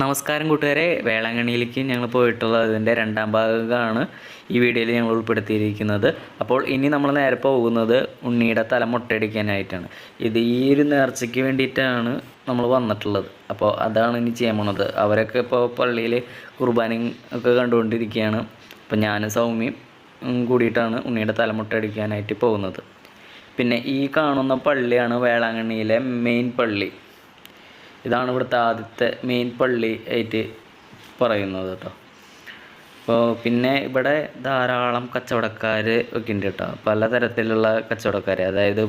നമസ്കാരം കൂട്ടുകാരെ. വേളാങ്കണ്ണിയിലേക്ക് ഞങ്ങൾ പോയിട്ടുള്ള ഇതിന്റെ രണ്ടാം ഭാഗമാണ് ഈ വീഡിയോയിൽ ഞങ്ങൾ ഉൾപ്പെടുത്തിയിരിക്കുന്നത്. അപ്പോൾ ഇനി നമ്മൾ നേരെ പോകുന്നത് ഉണ്ണിയുടെ തല മുട്ടയടിക്കാനായിട്ടാണ്. ഇത് ഈ ഒരു നേർച്ചയ്ക്ക് വേണ്ടിയിട്ടാണ് നമ്മൾ വന്നിട്ടുള്ളത്. അപ്പോൾ അതാണ് ഇനി ചെയ്യാൻ പോണത്. അവരൊക്കെ ഇപ്പോൾ പള്ളിയിൽ കുർബാനയും ഒക്കെ കണ്ടുകൊണ്ടിരിക്കുകയാണ്. അപ്പോൾ ഞാനും സൗമ്യയും ഉം, കൂടിയിട്ടാണ് ഉണ്ണിയുടെ തല മുട്ടയടിക്കാനായിട്ട് പോകുന്നത്. പിന്നെ ഈ കാണുന്ന പള്ളിയാണ് വേളാങ്കണ്ണിയിലെ മെയിൻ പള്ളി. ഇതാണ് ഇവിടുത്തെ ആദ്യത്തെ മെയിൻ പള്ളി ആയിട്ട് പറയുന്നത് കേട്ടോ. അപ്പോൾ പിന്നെ ഇവിടെ ധാരാളം കച്ചവടക്കാർ ഒക്കെ ഉണ്ട് കേട്ടോ. പലതരത്തിലുള്ള കച്ചവടക്കാർ അതായത്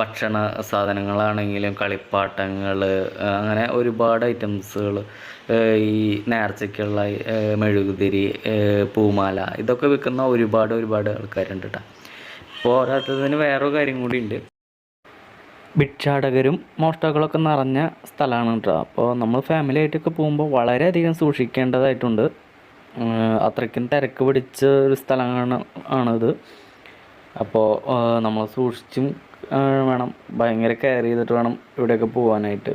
ഭക്ഷണ സാധനങ്ങളാണെങ്കിലും കളിപ്പാട്ടങ്ങൾ അങ്ങനെ ഒരുപാട് ഐറ്റംസുകൾ ഈ നേർച്ചയ്ക്കുള്ള മെഴുകുതിരി പൂമാല ഇതൊക്കെ വിൽക്കുന്ന ഒരുപാട് ഒരുപാട് ആൾക്കാരുണ്ട് കേട്ടോ. ഇപ്പോൾ ഓരോരുത്തതിന് വേറൊരു കാര്യം കൂടി ഉണ്ട്. ഭിക്ഷാടകരും മോഷ്ടാക്കളൊക്കെ നിറഞ്ഞ സ്ഥലമാണ് കേട്ടോ. അപ്പോൾ നമ്മൾ ഫാമിലി ആയിട്ടൊക്കെ പോകുമ്പോൾ വളരെയധികം സൂക്ഷിക്കേണ്ടതായിട്ടുണ്ട്. അത്രയ്ക്കും തിരക്ക് പിടിച്ച ഒരു സ്ഥലമാണ് ആണിത്. അപ്പോൾ നമ്മൾ സൂക്ഷിച്ചും വേണം. ഭയങ്കര കെയർ ചെയ്തിട്ട് വേണം ഇവിടെയൊക്കെ പോകാനായിട്ട്.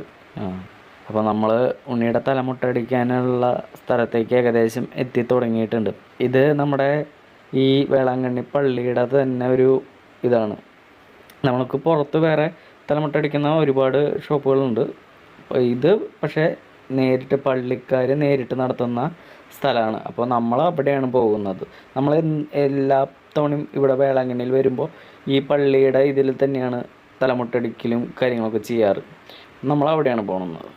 അപ്പോൾ നമ്മൾ ഉണ്ണിയുടെ തലമുട്ടടിക്കാനുള്ള സ്ഥലത്തേക്ക് ഏകദേശം എത്തി തുടങ്ങിയിട്ടുണ്ട്. ഇത് നമ്മുടെ ഈ വേളാങ്കണ്ണി പള്ളിയുടെ തന്നെ ഒരു ഇതാണ്. നമ്മൾക്ക് പുറത്ത് വേറെ തലമുട്ടടിക്കുന്ന ഒരുപാട് ഷോപ്പുകളുണ്ട്. ഇത് പക്ഷേ നേരിട്ട് പള്ളിക്കാർ നേരിട്ട് നടത്തുന്ന സ്ഥലമാണ്. അപ്പോൾ നമ്മൾ അവിടെയാണ് പോകുന്നത് നമ്മൾ എല്ലാ തവണയും ഇവിടെ വേളാങ്കണ്ണിയിൽ വരുമ്പോൾ ഈ പള്ളിയുടെ ഇതിൽ തന്നെയാണ് തലമുട്ടടിക്കലും കാര്യങ്ങളൊക്കെ ചെയ്യാറ്. നമ്മൾ അവിടെയാണ് പോകുന്നത്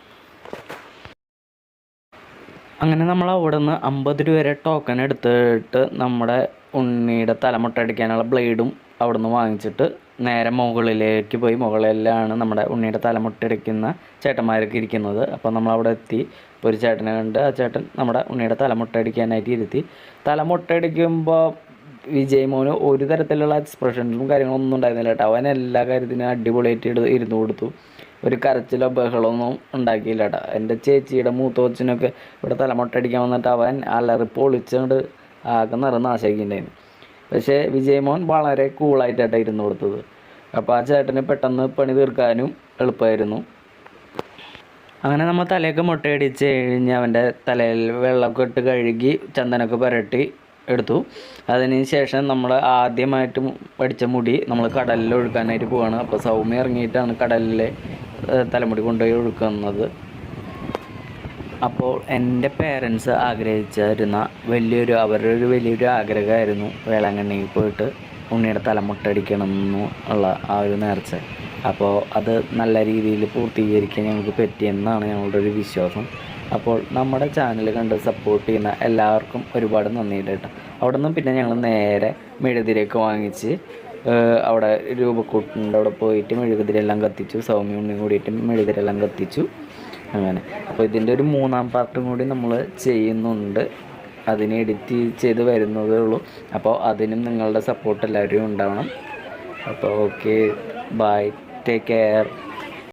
അങ്ങനെ നമ്മൾ അവിടെ നിന്ന് അമ്പത് രൂപ വരെ ടോക്കൺ എടുത്തിട്ട് നമ്മുടെ ഉണ്ണിയുടെ തലമുട്ടടിക്കാനുള്ള ബ്ലേഡും അവിടെ നിന്ന് വാങ്ങിച്ചിട്ട് നേരെ മുകളിലേക്ക് പോയി. മുകളിലാണ് നമ്മുടെ ഉണ്ണിയുടെ തലമുട്ടടിക്കുന്ന ചേട്ടന്മാരൊക്കെ ഇരിക്കുന്നത്. അപ്പോൾ നമ്മൾ അവിടെ എത്തി. ഒരു ചേട്ടനെ കണ്ട് ആ ചേട്ടൻ നമ്മുടെ ഉണ്ണിയുടെ തലമുട്ടടിക്കാനായിട്ട് ഇരുത്തി. തലമുട്ടടിക്കുമ്പോൾ വിജയ് മോന് ഒരു തരത്തിലുള്ള എക്സ്പ്രഷൻസും കാര്യങ്ങളൊന്നും ഉണ്ടായിരുന്നില്ല കേട്ടോ. അവൻ എല്ലാ കാര്യത്തിനും അടിപൊളിയായിട്ട് ഇരുന്ന് കൊടുത്തു. ഒരു കരച്ചിലോ ബഹളമൊന്നും ഉണ്ടാക്കിയില്ല കേട്ടോ. എന്റെ ചേച്ചിയുടെ മൂത്തോച്ചിനൊക്കെ ഇവിടെ തലമുട്ടടിക്കാൻ വന്നിട്ട് അവൻ അലറി പൊളിച്ചുകൊണ്ട് ആകെ നിറ നാശാക്കിയിട്ടുണ്ടായിരുന്നു പക്ഷേ വിജയ് മോൻ വളരെ കൂളായിട്ടാണ് ഇരുന്ന് കൊടുത്തത്. അപ്പോൾ ആ ചേട്ടന് പെട്ടെന്ന് പണി തീർക്കാനും എളുപ്പമായിരുന്നു. അങ്ങനെ നമ്മൾ തലയൊക്കെ മുട്ടയടിച്ച് കഴിഞ്ഞ് അവന്റെ തലയിൽ വെള്ളമൊക്കെ ഇട്ട് കഴുകി ചന്ദനമൊക്കെ പുരട്ടി എടുത്തു. അതിന് ശേഷം നമ്മൾ ആദ്യമായിട്ട് പഠിച്ച മുടി നമ്മൾ കടലിൽ ഒഴുക്കാനായിട്ട് പോവാണ്. അപ്പോൾ സൗമ്യ ഇറങ്ങിയിട്ടാണ് കടലിലെ തലമുടി കൊണ്ടുപോയി ഒഴുക്കുന്നത്. അപ്പോൾ എന്റെ പേരൻസ് ആഗ്രഹിച്ചിരുന്ന വലിയൊരു അവരുടെ ഒരു വലിയൊരു ആഗ്രഹമായിരുന്നു വേളാങ്കണ്ണിയിൽ പോയിട്ട്. ഉണ്ണിയുടെ തലമുട്ടടിക്കണം എന്നുള്ള ആ ഒരു നേർച്ച. അപ്പോൾ അത് നല്ല രീതിയിൽ പൂർത്തീകരിക്കാൻ ഞങ്ങൾക്ക് പറ്റിയെന്നാണ് ഞങ്ങളുടെ ഒരു വിശ്വാസം. അപ്പോൾ നമ്മുടെ ചാനൽ കണ്ട് സപ്പോർട്ട് ചെയ്യുന്ന എല്ലാവർക്കും ഒരുപാട് നന്ദിയുണ്ട് കേട്ടോ. അവിടെ നിന്നും പിന്നെ ഞങ്ങൾ നേരെ മെഴുതിരിയൊക്കെ വാങ്ങിച്ച് അവിടെ രൂപക്കൂട്ടിന്റെ അവിടെ പോയിട്ട് മെഴുകുതിരെല്ലാം കത്തിച്ചു. സൗമ്യ ഉണ്ണി കൂടിയിട്ട് മെഴുകുതിരെല്ലാം കത്തിച്ചു. അങ്ങനെ. അപ്പോൾ ഇതിന്റെ ഒരു മൂന്നാം പാർട്ടും കൂടി നമ്മൾ ചെയ്യുന്നുണ്ട്. അതിന് എഡിറ്റ് ചെയ്ത് വരുന്നതേ ഉള്ളൂ. അപ്പോൾ അതിനും നിങ്ങളുടെ സപ്പോർട്ട് എല്ലാവരും ഉണ്ടാവണം. അപ്പോൾ ഓക്കെ ബൈ ടേക്ക് കെയർ